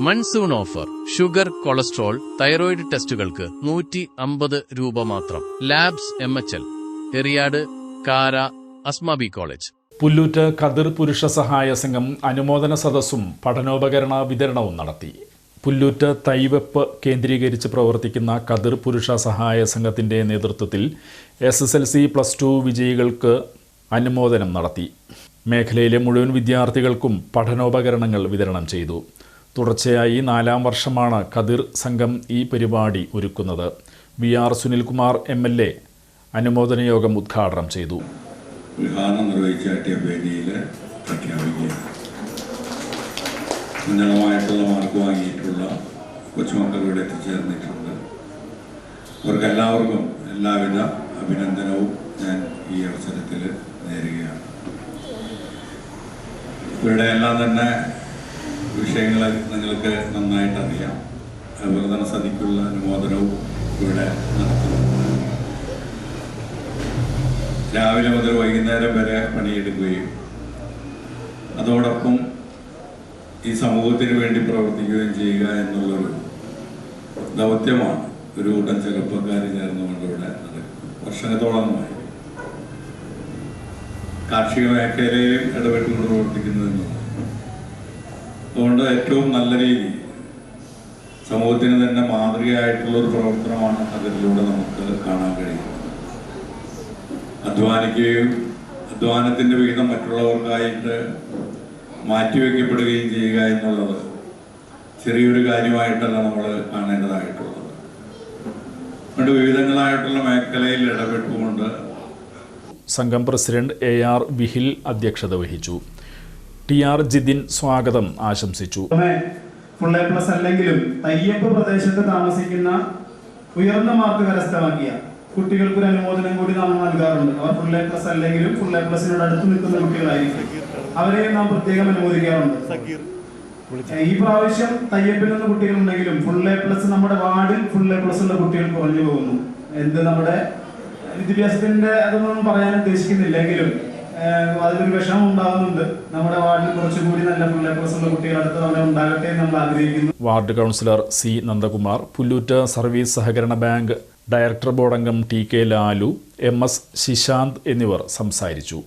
Monsoon offer. Sugar cholesterol thyroid ടെസ്റ്റുകൾക്ക് നൂറ്റി അമ്പത് രൂപ മാത്രം. Labs M H L. Eriyad Kara Asmabi college. Pullut കതിർ പുരുഷ സഹായ സംഘം അനുമോദന സദസ്സും പഠനോപകരണ വിതരണവും നടത്തി. പുല്ലൂറ്റ് തൈവെപ്പ് കേന്ദ്രീകരിച്ച് പ്രവർത്തിക്കുന്ന കതിർ പുരുഷ സഹായ സംഘത്തിന്റെ നേതൃത്വത്തിൽ S S L C plus two വിജയികൾക്ക് അനുമോദനം നടത്തി. മേഖലയിലെ മുഴുവൻ വിദ്യാർത്ഥികൾക്കും പഠനോപകരണങ്ങൾ വിതരണം ചെയ്തു. തുടർച്ചയായി നാലാം വർഷമാണ് കതിർ സംഘം ഈ പരിപാടി ഒരുക്കുന്നത്. V R Sunilkumar M L A അനുമോദന യോഗം ഉദ്ഘാടനം ചെയ്തു. ഉദ്ഘാടനം നിർവഹിച്ച ടി വേദിയിൽ പ്രഖ്യാപിക്കുകയാണ് ഉന്നതമായിട്ടുള്ള മാർക്ക് വാങ്ങിയിട്ടുള്ള കൊച്ചുമക്കൾ ഇവിടെ എത്തിച്ചേർന്നിട്ടുണ്ട്. അവർക്കെല്ലാവർക്കും എല്ലാവിധ അഭിനന്ദനവും ഞാൻ ഈ അവസരത്തിൽ നേരുകയാണ്. ഇവരുടെ എല്ലാം തന്നെ വിഷയങ്ങൾ നിങ്ങൾക്ക് നന്നായിട്ട് അറിയാം അതുപോലെ തന്നെ സതിക്കുള്ള അനുമോദനവും ഇവിടെ നടത്തുന്നുണ്ട് രാവിലെ മുതൽ വൈകുന്നേരം വരെ പണിയെടുക്കുകയും അതോടൊപ്പം ഈ സമൂഹത്തിന് വേണ്ടി പ്രവർത്തിക്കുകയും ചെയ്യുക എന്നുള്ളൊരു ദൗത്യമാണ്. ഒരു കൂട്ടം ചെറുപ്പക്കാർ ചേർന്നുകൊണ്ട് ഇവിടെ വർഷങ്ങളോളമായി കാർഷിക മേഖലയിലും ഇടപെട്ടുകൊണ്ട് പ്രവർത്തിക്കുന്നു എന്നുള്ളത് അതുകൊണ്ട് ഏറ്റവും നല്ല രീതി സമൂഹത്തിന് തന്നെ മാതൃകയായിട്ടുള്ള ഒരു പ്രവർത്തനമാണ് അതിലൂടെ നമുക്ക് കാണാൻ കഴിയുന്നത്. അധ്വാനിക്കുകയും അധ്വാനത്തിന്റെ വിഹിതം മറ്റുള്ളവർക്കായിട്ട് മാറ്റിവെക്കപ്പെടുകയും ചെയ്യുക എന്നുള്ളത് ചെറിയൊരു കാര്യമായിട്ടല്ല നമ്മൾ കാണേണ്ടതായിട്ടുള്ളത്. അതുകൊണ്ട് വിവിധങ്ങളായിട്ടുള്ള മേഖലയിൽ ഇടപെട്ടുകൊണ്ട് സംഘം പ്രസിഡന്റ് എ ആർ വിഹിൽ അധ്യക്ഷത വഹിച്ചു. ടി ആർ ജിതിൻ സ്വാഗതം ആശംസിച്ചു. ഫുൾ എ പ്ലസ് അല്ലെങ്കിലും തയ്യപ്പ് പ്രദേശത്ത് താമസിക്കുന്ന ഉയർന്ന മാർക്ക് കരസ്ഥമാക്കിയ കുട്ടികൾക്ക് ഒരു അനുമോദനം കൂടി നാം നൽകാറുണ്ട്. അവർ ഫുൾ എ പ്ലസ് അല്ലെങ്കിലും ഫുൾ എ പ്ലസിനോട് അടുത്ത് നിൽക്കുന്ന കുട്ടികളായിരിക്കും. അവരെയും നാം പ്രത്യേകം അനുമോദിക്കാറുണ്ട്. ഈ പ്രാവശ്യം തയ്യപ്പിൽ നിന്ന് കുട്ടികളുണ്ടെങ്കിലും ഫുൾ എ പ്ലസ് നമ്മുടെ വാർഡിൽ ഫുൾ എ പ്ലസ് ഉള്ള കുട്ടികൾ കുറഞ്ഞു പോകുന്നു. എന്ത് നമ്മുടെ വിദ്യാഭ്യാസത്തിന്റെ അതൊന്നും പറയാൻ ഉദ്ദേശിക്കുന്നില്ലെങ്കിലും അതിലൊരു വിഷമം ഉണ്ടാകുന്നുണ്ട് നമ്മുടെ വാർഡിൽ കുറച്ചുകൂടി നല്ല ഉള്ള കുട്ടികൾ അടുത്ത തവണ ഉണ്ടാകട്ടെ നമ്മൾ ആഗ്രഹിക്കുന്നു. Ward councillor C Nandakumar Pullut service സഹകരണ ബാങ്ക് ഡയറക്ടർ ബോർഡ് അംഗം T K Lalu M S Shishanth എന്നിവർ സംസാരിച്ചു.